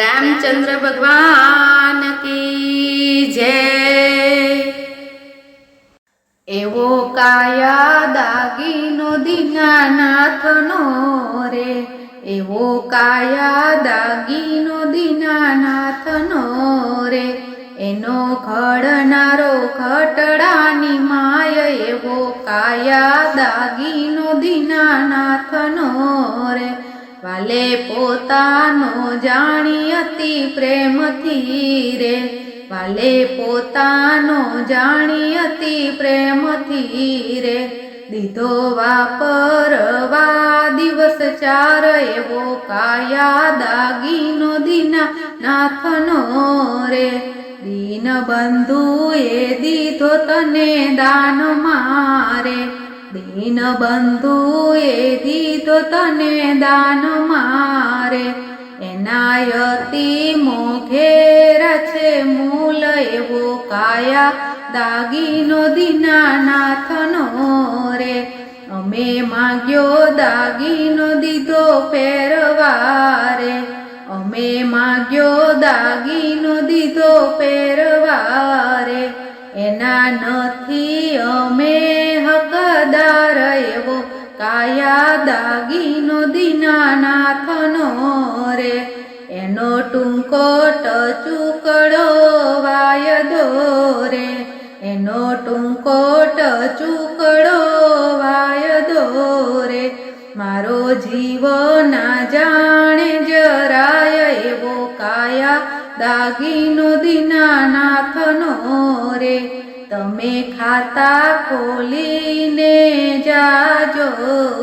રામચંદ્ર ભગવાન કી જય. એવો કાયા દાગીનો દીનાનાથનો રે. એવો કાયા દાગીનો દીનાનાથનો રે. એનો ખડનારો ખટડાની માય એવો કાયા દાગીનો દીનાનાથનો રે. વાલે પોતાનો જાણી અતિ પ્રેમથી રે. વાલે પોતાનો જાણી અતિ પ્રેમથી રે. દીધો વાપરવા દિવસ ચાર એવો કાયા દાગીનો દીના નાથનો રે. દીન બંધુએ દીધો તને દાન મારે. દીન બંધુએ દીધો તને દાન મારે. એનાયતિ મોઘેર છે મૂલ એવો કાયા દાગીનો દીનાનાથનો રે. અમે માગ્યો દાગીનો દીધો પહેરવારે અમે માગ્યો દાગીનો દીધો પહેરવારે એના નથી, અમે હકદાર એવો. કાયા દાગીનો દીનાનાથનો રે. એનો ટૂંકો ટચુકડો વાયદો રે એનો ટૂંકો ટચુકડો વાયદો રે મારો જીવ કાયા દાગીનો દીનાનાથનો રે. તમે ખાતા ખોલીને જાજો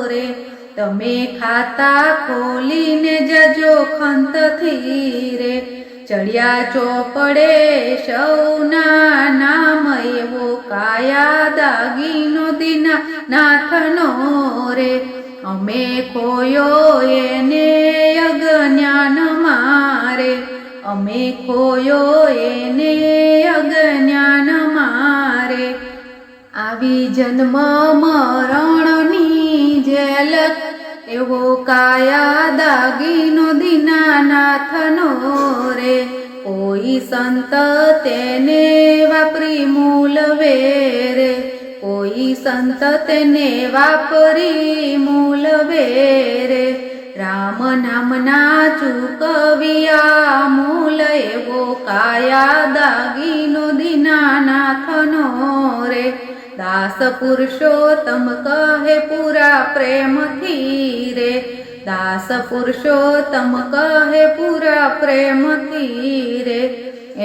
રે. તમે ખાતા ખોલીને જજો ખંતથી રે. ચડિયા ચોપડે સૌના નામ એવો કાયા દાગીનો દીના નાથનો રે. અમે ખોયો એને અજ્ઞાન અમે ખોયો એને અજ્ઞાન મારે. આવી જન્મ મરણની જેલ, એવો કાયા દાગીનો દીનાનાથનો રે. કોઈ સંત તેને વાપરી મૂલવે રે કોઈ સંત તેને વાપરી મૂલવે રે રામ નામના ચૂકવિયા, મૂલ એવો કાયા દાગીનો દીનાનાથનો રે. દાસ પુરુષોત્તમ કહે પૂરા પ્રેમથી રે. દાસ પુરુષોત્તમ કહે પૂરા પ્રેમથી રે.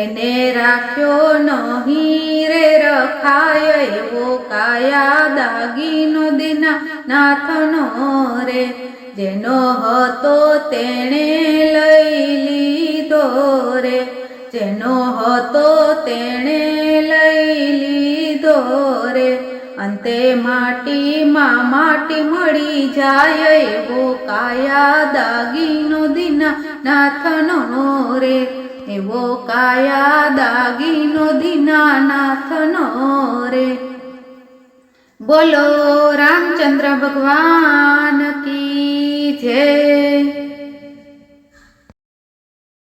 એને રાખ્યો નહીં રે રખાય એવો કાયા દાગીનો દીના નાથનો રે. જેનો હતો તેણે લઈ લીધો રે. જેનો હતો તેણે લઈ લીધો રે. અંતે માટીમાં માટી મળી જાય એવો કાયા દાગીનો દીના નાથનો રે. એવો કાયા દાગીનો દીના નાથનો રે. બોલો રામચંદ્ર ભગવાન. કી જય